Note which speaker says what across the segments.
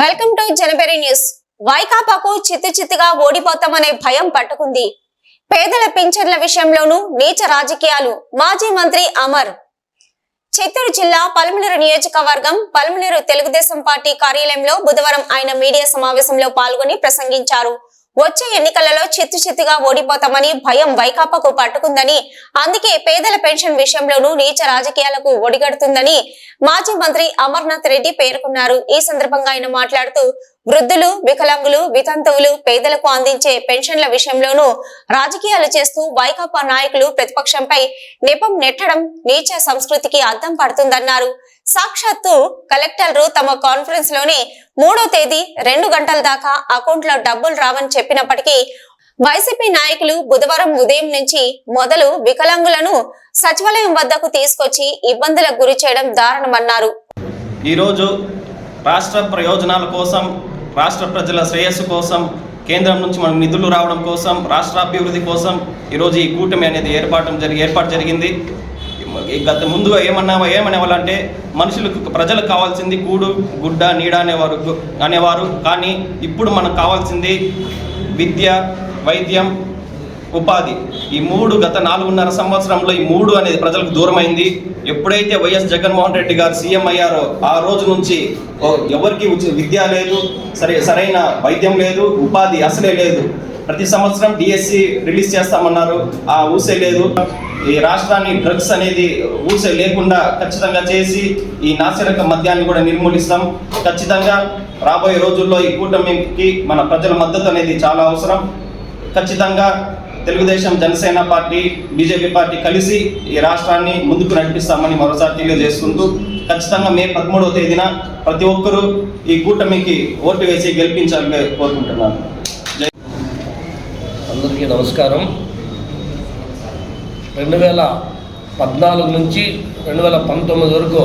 Speaker 1: Welcome to జనబెరి news వైకాపాకు చిత్తు చిత్తుగా ఓడిపోతామనే భయం పట్టుకుంది. పేదల పింఛన్ల విషయంలోనూ నీచ రాజకీయాలు మాజీ మంత్రి అమర్. చిత్తూరు జిల్లా పలమనేరు నియోజకవర్గం పలమనేరు తెలుగుదేశం పార్టీ కార్యాలయంలో బుధవారం ఆయన మీడియా సమావేశంలో పాల్గొని ప్రసంగించారు. వచ్చే ఎన్నికలలో చిత్తు చిత్తుగా ఓడిపోతామని భయం వైకాపాకు పట్టుకుందని అందుకే పేదల పెన్షన్ విషయంలోనూ నీచ రాజకీయాలకు ఒడిగడుతుందని మాజీ మంత్రి అమర్నాథ్ రెడ్డి పేర్కొన్నారు. ఈ సందర్భంగా ఆయన మాట్లాడుతూ వృద్ధులు వికలాంగులు వితంతువులు పేదలకు అందించే పెన్షన్ల విషయంలోనూ రాజకీయాలు చేస్తూ వైకాపా నాయకులు ప్రతిపక్షంపై నెపం నెట్టడం నీచ సంస్కృతికి అద్దం పడుతుందన్నారు. సాక్షాత్తు కలెక్టర్లు తమ కాన్ఫరెన్స్లోని మూడో తేదీ రెండు గంటల దాకా అకౌంట్లో డబ్బులు రావని చెప్పినప్పటికీ వైసీపీ నాయకులు బుధవారం ఉదయం నుంచి మొదలు వికలాంగులను సచివాలయం వద్దకు తీసుకొచ్చి ఇబ్బందులకు గురి చేయడం దారుణమన్నారు.
Speaker 2: ఈరోజు రాష్ట్ర ప్రయోజనాల కోసం రాష్ట్ర ప్రజల శ్రేయస్సు కోసం కేంద్రం నుంచి మనకు నిధులు రావడం కోసం రాష్ట్ర అభివృద్ధి కోసం ఈరోజు ఈ కూటమి అనేది ఏర్పాటు జరిగి ఏర్పాటు జరిగింది. గత ముందుగా ఏమన్నా ఏమనేవాళ్ళంటే మనుషులకు ప్రజలకు కావాల్సింది కూడు గుడ్డ నీడ అనేవారు అనేవారు. కానీ ఇప్పుడు మనకు కావాల్సింది విద్య వైద్యం ఉపాధి. ఈ మూడు గత నాలుగున్నర సంవత్సరంలో ఈ మూడు అనేది ప్రజలకు దూరమైంది. ఎప్పుడైతే వైఎస్ జగన్మోహన్ రెడ్డి గారు సీఎం అయ్యారో ఆ రోజు నుంచి ఎవరికి విద్య లేదు సరే సరైన వైద్యం లేదు ఉపాధి అసలే లేదు. ప్రతి సంవత్సరం డిఎస్సి రిలీజ్ చేస్తామన్నారు ఆ ఊసే లేదు. ఈ రాష్ట్రాన్ని డ్రగ్స్ అనేది ఊసే లేకుండా ఖచ్చితంగా చేసి ఈ నాసిరక మద్యాన్ని కూడా నిర్మూలిస్తాం. ఖచ్చితంగా రాబోయే రోజుల్లో ఈ కూటమికి మన ప్రజల మద్దతు అనేది చాలా అవసరం. ఖచ్చితంగా Telugudesam Janasena party BJP party కలిసి ఈ రాష్ట్రాన్ని ముందుకు నడిపిస్తామని మరోసారి తెలియజేసుకుంటూ ఖచ్చితంగా మే పదమూడవ తేదీన ప్రతి ఒక్కరూ ఈ కూటమికి ఓటు వేసి గెలిపించాలని కోరుకుంటున్నాను.
Speaker 3: అందరికీ నమస్కారం. రెండు వేల పద్నాలుగు నుంచి రెండు వేల పంతొమ్మిది వరకు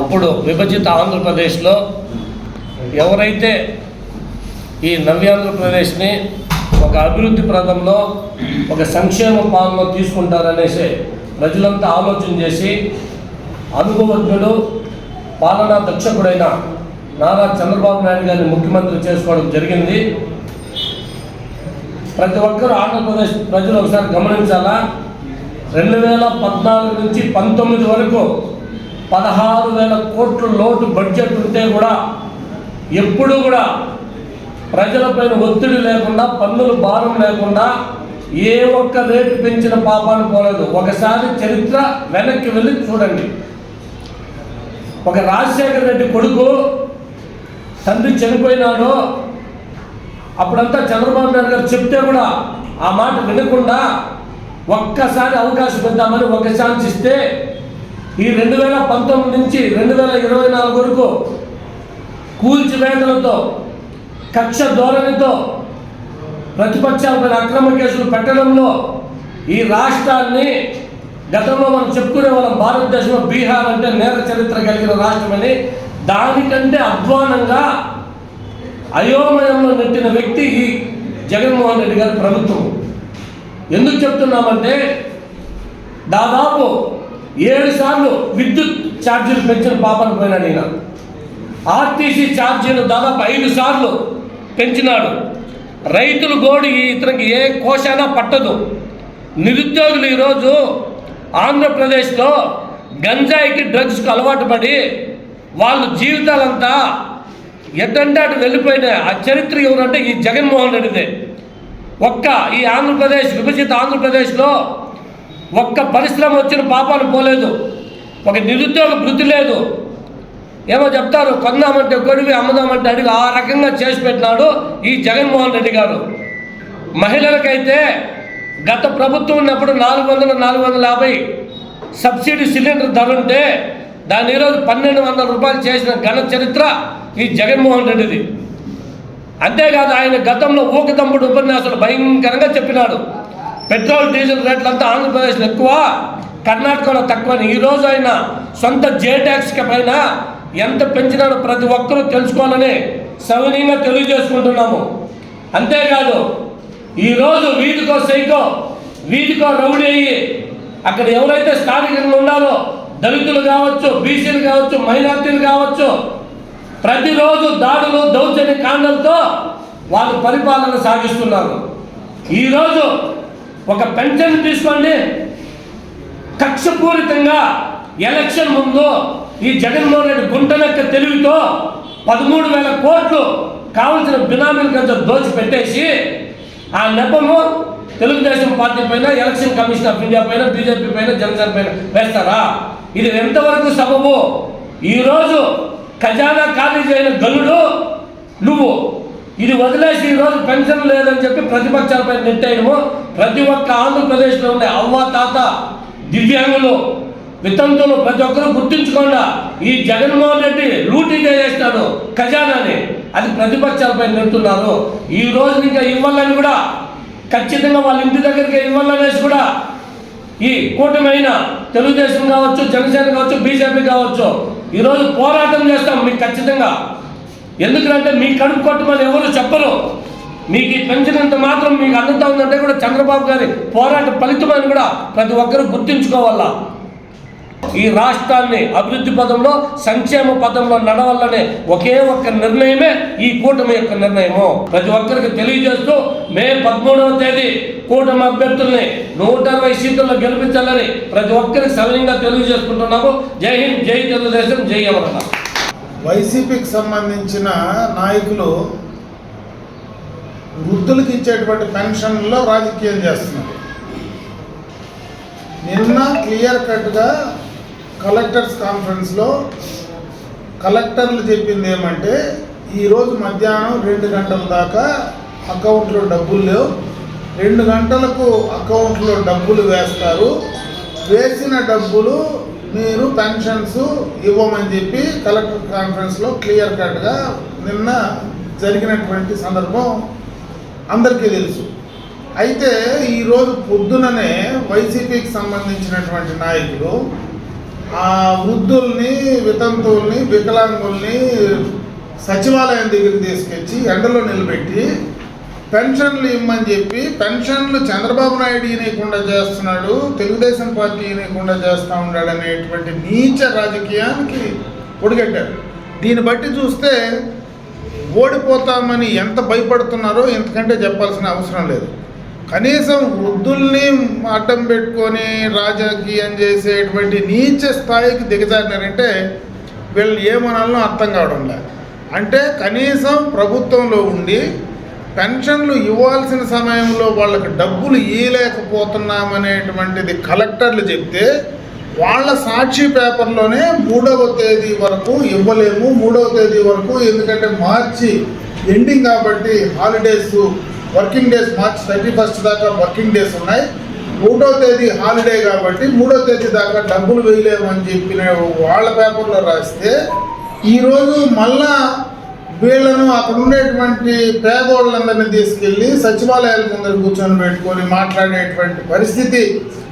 Speaker 3: అప్పుడు విభజిత ఆంధ్రప్రదేశ్లో ఎవరైతే ఈ నవ్యాంధ్రప్రదేశ్ని ఒక అభివృద్ధి ప్రదంలో ఒక సంక్షేమ పాలన తీసుకుంటారనేసి ప్రజలంతా ఆలోచన చేసి అనుభవజ్ఞుడు పాలనా దక్షకుడైన నారా చంద్రబాబు నాయుడు గారిని ముఖ్యమంత్రి చేసుకోవడం జరిగింది. ప్రతి ఒక్కరూ ఆంధ్రప్రదేశ్ ప్రజలు ఒకసారి గమనించాలా? రెండు వేల పద్నాలుగు నుంచి పంతొమ్మిది వరకు పదహారు వేల కోట్ల లోటు బడ్జెట్ ఉంటే కూడా ఎప్పుడూ కూడా ప్రజలపైన ఒత్తిడి లేకుండా పన్నులు భారం లేకుండా ఏ ఒక్క రేటు పెంచిన పాపాన్ని పోలేదు. ఒకసారి చరిత్ర వెనక్కి వెళ్ళి చూడండి. ఒక రాజశేఖర రెడ్డి కొడుకు తండ్రి చనిపోయినాడు. అప్పుడంతా చంద్రబాబు నాయుడు గారు చెప్తే కూడా ఆ మాట వినకుండా ఒక్కసారి అవకాశం ఇద్దామని ఒక ఛాన్స్ ఇస్తే ఈ రెండు వేల పంతొమ్మిది నుంచి రెండు వేల ఇరవై నాలుగు వరకు కూల్చివేతలతో కక్ష ధోరణితో ప్రతిపక్షాలపై అక్రమ కేసులు పెట్టడంలో ఈ రాష్ట్రాన్ని గతంలో మనం చెప్పుకునే వాళ్ళం భారతదేశంలో బీహార్ అంటే నేర చరిత్ర కలిగిన రాష్ట్రమని దానికంటే అధ్వానంగా అయోమయంలో నెట్టిన వ్యక్తి ఈ జగన్మోహన్ రెడ్డి గారి ప్రభుత్వం. ఎందుకు చెప్తున్నామంటే దాదాపు ఏడు సార్లు విద్యుత్ ఛార్జీలు పెంచిన పాపన పోయినాడు ఈయన. ఆర్టీసీ ఛార్జీలు దాదాపు ఐదు సార్లు పెంచినాడు. రైతులు గోడి ఇతనికి ఏ కోశానా పట్టదు. నిరుద్యోగులు ఈరోజు ఆంధ్రప్రదేశ్లో గంజాయికి డ్రగ్స్కి అలవాటు పడి వాళ్ళ జీవితాలంతా ఎట్టంటే అటు వెళ్ళిపోయిన ఆ చరిత్ర ఎవరంటే ఈ జగన్మోహన్ రెడ్డిదే. ఒక్క ఈ ఆంధ్రప్రదేశ్ విభజిత ఆంధ్రప్రదేశ్లో ఒక్క పరిశ్రమ వచ్చిన పాపాలు పోలేదు. ఒక నిరుద్యోగ వృద్ధి లేదు. ఏమో చెప్తారు కొందామంటే గొడివి అమ్ముదామంటే అడిగి ఆ రకంగా చేసి పెట్టినాడు ఈ జగన్మోహన్ రెడ్డి గారు. మహిళలకైతే గత ప్రభుత్వం ఉన్నప్పుడు నాలుగు వందల నాలుగు వందల యాభై సబ్సిడీ సిలిండర్ ధర ఉంటే దాన్ని ఈరోజు పన్నెండు వందల రూపాయలు చేసిన ఘన చరిత్ర ఈ జగన్మోహన్ రెడ్డిది. అంతేకాదు ఆయన గతంలో ఊకదంపుడు ఉపన్యాసాలు భయంకరంగా చెప్పినాడు. పెట్రోల్ డీజిల్ రేట్లంతా ఆంధ్రప్రదేశ్లో ఎక్కువ కర్ణాటకలో తక్కువ అని. ఈరోజు ఆయన సొంత జే ట్యాక్స్కి పైన ఎంత పెంచినాడో ప్రతి ఒక్కరూ తెలుసుకోవాలని సవనీయంగా తెలియజేసుకుంటున్నాము. అంతేకాదు ఈరోజు వీధికో సైకో వీధికో రౌడీ అయ్యి అక్కడ ఎవరైతే స్థానికంగా ఉండాలో దళితులు కావచ్చు బీసీలు కావచ్చు మైనార్టీలు కావచ్చు ప్రతిరోజు దాడులు దౌర్జన్య కాండంతో వాళ్ళు పరిపాలన సాగిస్తున్నారు. ఈరోజు ఒక పెన్షన్ తీసుకోండి. కక్షపూరితంగా ఎలక్షన్ ముందు ఈ జగన్మోహన్ రెడ్డి గుంటనక్క తెలివితో పదమూడు వేల కోట్లు కావలసిన బినామీల కొంచెం దోచి పెట్టేసి ఆ నెపము తెలుగుదేశం పార్టీ పైన ఎలక్షన్ కమిషన్ ఆఫ్ ఇండియా పైన బీజేపీ పైన జనసేన పైన వేస్తారా? ఇది ఎంతవరకు సబబు? ఈరోజు ఖజానా ఖాళీ చేయని గనుడు నువ్వు ఇది వదిలేసి ఈరోజు పెన్షన్ లేదని చెప్పి ప్రతిపక్షాలపై నెట్టేయడము ప్రతి ఒక్క ఆంధ్రప్రదేశ్లో ఉండే అవ్వ తాత దివ్యాంగులు వితంతులు ప్రతి ఒక్కరూ గుర్తించకుండా ఈ జగన్మోహన్ రెడ్డి లూటీ చేస్తాడు ఖజానాని. అది ప్రతిపక్షాలపై నెడుతున్నారు ఈ రోజు ఇంకా ఇవ్వాలని కూడా ఖచ్చితంగా వాళ్ళ ఇంటి దగ్గరికి ఇవ్వాలనేసి కూడా ఈ కూటమైన తెలుగుదేశం కావచ్చు జనసేన కావచ్చు బీజేపీ కావచ్చు ఈరోజు పోరాటం చేస్తాం మీకు ఖచ్చితంగా. ఎందుకంటే మీ కడుపు కొట్టమని ఎవరు చెప్పరు. మీకు ఈ పెన్షన్ మాత్రం మీకు అందుతా ఉందంటే కూడా చంద్రబాబు గారి పోరాట ఫలితమని కూడా ప్రతి ఒక్కరు గుర్తుంచుకోవాలా. ఈ రాష్ట్రాన్ని అభివృద్ధి పదంలో సంక్షేమ పదంలో నడవాలనే ఒకే ఒక్క నిర్ణయమే ఈ కూటమి యొక్క నిర్ణయము. ప్రతి ఒక్కరికి తెలియజేస్తూ మే పదమూడవ తేదీ కూటమి అభ్యర్థుల్ని నూట అరవై సీట్లలో గెలిపించాలని ప్రతి ఒక్కరికి సవినయంగా తెలియజేసుకుంటున్నాము. జై హింద్ జై తెలుగుదేశం జై అమరణ
Speaker 4: వైసీపీకి సంబంధించిన నాయకులు వృద్ధులకు ఇచ్చేటువంటి పెన్షన్లో రాజకీయం చేస్తున్నారు. నిన్న క్లియర్ కట్గా కలెక్టర్స్ కాన్ఫరెన్స్లో కలెక్టర్లు చెప్పింది ఏమంటే ఈరోజు మధ్యాహ్నం రెండు గంటల దాకా అకౌంట్లో డబ్బులు లేవు. రెండు గంటలకు అకౌంట్లో డబ్బులు వేస్తారు. వేసిన డబ్బులు మీరు పెన్షన్స్ ఇవ్వమని చెప్పి కలెక్టర్ కాన్ఫరెన్స్లో క్లియర్ కట్గా నిన్న జరిగినటువంటి సందర్భం అందరికీ తెలుసు. అయితే ఈరోజు పొద్దుననే వైసీపీకి సంబంధించినటువంటి నాయకులు ఆ వృద్ధుల్ని వితంతువుల్ని వికలాంగుల్ని సచివాలయం దగ్గరికి తీసుకొచ్చి ఎండలో నిలబెట్టి పెన్షన్లు ఇమ్మని చెప్పి పెన్షన్లు చంద్రబాబు నాయుడు ఈయనకుండా చేస్తున్నాడు తెలుగుదేశం పార్టీ ఈయనకుండా చేస్తూ ఉన్నాడు అనేటువంటి నీచ రాజకీయానికి ఒడిగట్టారు. దీన్ని బట్టి చూస్తే ఓడిపోతామని ఎంత భయపడుతున్నారో ఎందుకంటే చెప్పాల్సిన అవసరం లేదు. కనీసం వృద్ధుల్ని అడ్డం పెట్టుకొని రాజకీయం చేసేటువంటి నీచ స్థాయికి దిగజారినారంటే వీళ్ళు ఏమనాలనో అర్థం కావడం లేదు అంటే కనీసం ప్రభుత్వంలో ఉండి పెన్షన్లు ఇవ్వాల్సిన సమయంలో వాళ్ళకి డబ్బులు ఇవ్వలేకపోతున్నామనేటువంటిది కలెక్టర్లు చెప్తే వాళ్ళ సాక్షి పేపర్లోనే మూడవ తేదీ వరకు ఇవ్వలేము మూడవ తేదీ వరకు ఎందుకంటే మార్చి ఎండింగ్ కాబట్టి holidays working days March thirty first దాకా వర్కింగ్ డేస్ ఉన్నాయి. మూడో తేదీ హాలిడే కాబట్టి మూడో తేదీ దాకా డబ్బులు వేయలేమని చెప్పిన వాళ్ళ పేపర్లో రాస్తే ఈరోజు మళ్ళా వీళ్ళను అక్కడ ఉండేటువంటి పేదోళ్ళందరినీ తీసుకెళ్ళి సచివాలయాల ముందర కూర్చొని పెట్టుకొని మాట్లాడేటువంటి పరిస్థితి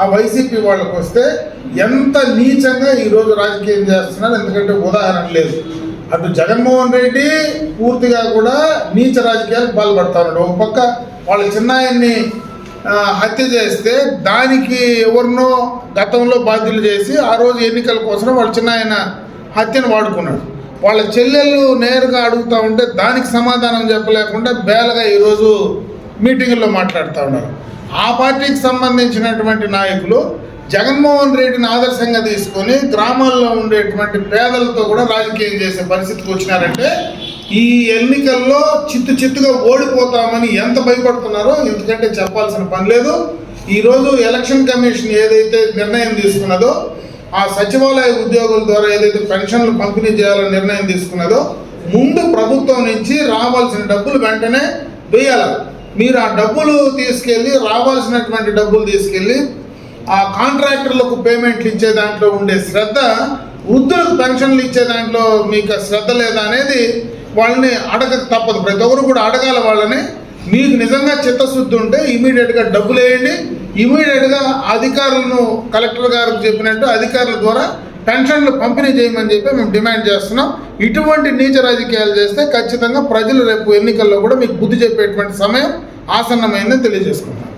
Speaker 4: ఆ వైసీపీ వాళ్ళకు వస్తే ఎంత నీచంగా ఈరోజు రాజకీయం చేస్తున్నారు. ఎందుకంటే ఉదాహరణ లేదు. అటు జగన్మోహన్ రెడ్డి పూర్తిగా కూడా నీచ రాజకీయాలకు పాల్పడతా ఉన్నాడు ఒక పక్క వాళ్ళ చిన్నాయన్ని హత్య చేస్తే దానికి ఎవరినో గతంలో బాధ్యులు చేసి ఆ రోజు ఎన్నికల కోసం వాళ్ళ చిన్నాయన హత్యను వాడుకున్నాడు. వాళ్ళ చెల్లెళ్ళు నేరుగా అడుగుతూ ఉంటే దానికి సమాధానం చెప్పలేకుండా బేలగా ఈరోజు మీటింగుల్లో మాట్లాడుతూ ఉన్నారు. ఆ పార్టీకి సంబంధించినటువంటి నాయకులు జగన్మోహన్ రెడ్డిని ఆదర్శంగా తీసుకొని గ్రామాల్లో ఉండేటువంటి పేదలతో కూడా రాజకీయం చేసే పరిస్థితికి వచ్చినారంటే ఈ ఎన్నికల్లో చిత్తు చిత్తుగా ఓడిపోతామని ఎంత భయపడుతున్నారో ఎందుకంటే చెప్పాల్సిన పని లేదు. ఈరోజు ఎలక్షన్ కమిషన్ ఏదైతే నిర్ణయం తీసుకున్నదో ఆ సచివాలయ ఉద్యోగుల ద్వారా ఏదైతే పెన్షన్లు పంపిణీ చేయాలని నిర్ణయం తీసుకున్నదో ముందు ప్రభుత్వం నుంచి రావాల్సిన డబ్బులు వెంటనే వేయాలి. మీరు ఆ డబ్బులు తీసుకెళ్ళి రావాల్సినటువంటి డబ్బులు తీసుకెళ్ళి ఆ కాంట్రాక్టర్లకు పేమెంట్లు ఇచ్చే దాంట్లో ఉండే శ్రద్ధ వృద్ధులకు పెన్షన్లు ఇచ్చే దాంట్లో మీకు శ్రద్ధ లేదా అనేది వాళ్ళని అడగ తప్పదు. ప్రతి ఒక్కరు కూడా అడగాల వాళ్ళని. మీకు నిజంగా చిత్తశుద్ధి ఉంటే ఇమీడియట్గా డబ్బులు వేయండి. ఇమీడియట్గా అధికారులను కలెక్టర్ గారికి చెప్పినట్టు అధికారుల ద్వారా పెన్షన్లు పంపిణీ చేయమని చెప్పి మేము డిమాండ్ చేస్తున్నాం. ఇటువంటి నీచ రాజకీయాలు చేస్తే ఖచ్చితంగా ప్రజలు రేపు ఎన్నికల్లో కూడా మీకు బుద్ధి చెప్పేటువంటి సమయం ఆసన్నమైందని తెలియజేసుకుంటాం